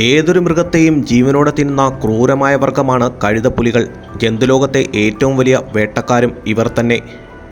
ഏതൊരു മൃഗത്തെയും ജീവനോടെ തിന്ന ക്രൂരമായ വർഗമാണ് കഴുതപ്പുലികൾ. ജന്തുലോകത്തെ ഏറ്റവും വലിയ വേട്ടക്കാരും ഇവർ തന്നെ.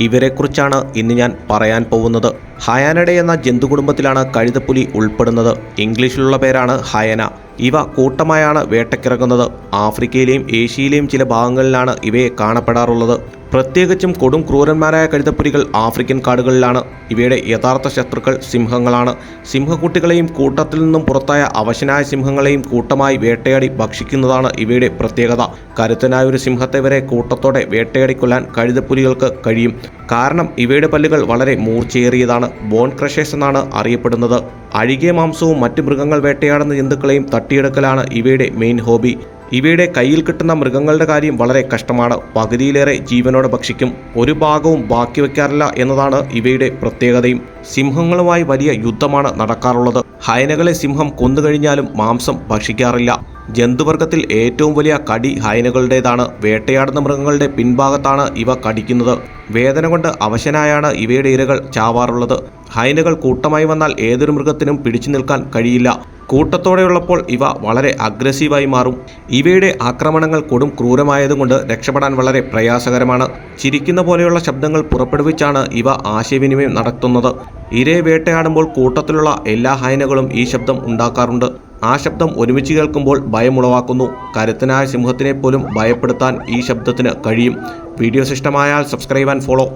ഇവരെക്കുറിച്ചാണ് ഇന്ന് ഞാൻ പറയാൻ പോകുന്നത്. ഹയാനഡ എന്ന ജന്തു കുടുംബത്തിലാണ് കഴുതപ്പുലി ഉൾപ്പെടുന്നത്. ഇംഗ്ലീഷിലുള്ള പേരാണ് ഹയന. ഇവ കൂട്ടമായാണ് വേട്ടക്കിറങ്ങുന്നത്. ആഫ്രിക്കയിലെയും ഏഷ്യയിലെയും ചില ഭാഗങ്ങളിലാണ് ഇവയെ കാണപ്പെടാറുള്ളത്. പ്രത്യേകിച്ചും കൊടും ക്രൂരന്മാരായ കഴുതപ്പുലികൾ ആഫ്രിക്കൻ കാടുകളിലാണ്. ഇവയുടെ യഥാർത്ഥ ശത്രുക്കൾ സിംഹങ്ങളാണ്. സിംഹക്കുട്ടികളെയും കൂട്ടത്തിൽ നിന്നും പുറത്തായ അവശനായ സിംഹങ്ങളെയും കൂട്ടമായി വേട്ടയാടി ഭക്ഷിക്കുന്നതാണ് ഇവയുടെ പ്രത്യേകത. കരുത്തനായ ഒരു സിംഹത്തെ വരെ കൂട്ടത്തോടെ വേട്ടയാടി കഴുതപ്പുലികൾക്ക് കഴിയും. കാരണം ഇവയുടെ പല്ലുകൾ വളരെ മൂർച്ചയേറിയതാണ്. ബോൺ ക്രഷേഴ്സ് എന്നാണ് അറിയപ്പെടുന്നത്. അഴുകിയ മാംസവും മറ്റ് മൃഗങ്ങൾ വേട്ടയാടുന്ന ജന്തുക്കളെയും തട്ടിയെടുക്കലാണ് ഇവയുടെ മെയിൻ ഹോബി ഇവയുടെ കയ്യിൽ കിട്ടുന്ന മൃഗങ്ങളുടെ കാര്യം വളരെ കഷ്ടമാണ്. പകുതിയിലേറെ ജീവനോടെ ഭക്ഷിക്കും. ഒരു ഭാഗവും ബാക്കി വയ്ക്കാറില്ല എന്നതാണ് ഇവയുടെ പ്രത്യേകതയും. സിംഹങ്ങളുമായി വലിയ യുദ്ധമാണ് നടക്കാറുള്ളത്. ഹൈനകളെ സിംഹം കൊന്നുകഴിഞ്ഞാലും മാംസം ഭക്ഷിക്കാറില്ല. ജന്തുവർഗത്തിൽ ഏറ്റവും വലിയ കടി ഹൈനകളുടേതാണ്. വേട്ടയാടുന്ന മൃഗങ്ങളുടെ പിൻഭാഗത്താണ് ഇവ കടിക്കുന്നത്. വേദന കൊണ്ട് അവശനായാണ് ഇവയുടെ ഇരകൾ ചാവാറുള്ളത്. ഹൈനകൾ കൂട്ടമായി വന്നാൽ ഏതൊരു മൃഗത്തിനും പിടിച്ചു നിൽക്കാൻ കഴിയില്ല. കൂട്ടത്തോടെയുള്ളപ്പോൾ ഇവ വളരെ അഗ്രസീവായി മാറും. ഇവയുടെ ആക്രമണങ്ങൾ കൊടും ക്രൂരമായതുകൊണ്ട് രക്ഷപ്പെടാൻ വളരെ പ്രയാസകരമാണ്. ചിരിക്കുന്ന പോലെയുള്ള ശബ്ദങ്ങൾ പുറപ്പെടുവിച്ചാണ് ഇവ ആശയവിനിമയം നടത്തുന്നത്. ഇരയെ വേട്ടയാടുമ്പോൾ കൂട്ടത്തിലുള്ള എല്ലാ ഹൈനകളും ഈ ശബ്ദം ഉണ്ടാക്കാറുണ്ട്. ആ ശബ്ദം ഒരുമിച്ച് കേൾക്കുമ്പോൾ ഭയമുളവാക്കുന്നു കരുത്തനായ സിംഹത്തിനെ പോലും ഭയപ്പെടുത്താൻ ഈ ശബ്ദത്തിന് കഴിയും. വീഡിയോസ് ഇഷ്ടമായാൽ സബ്സ്ക്രൈബ് ആൻഡ് ഫോളോ.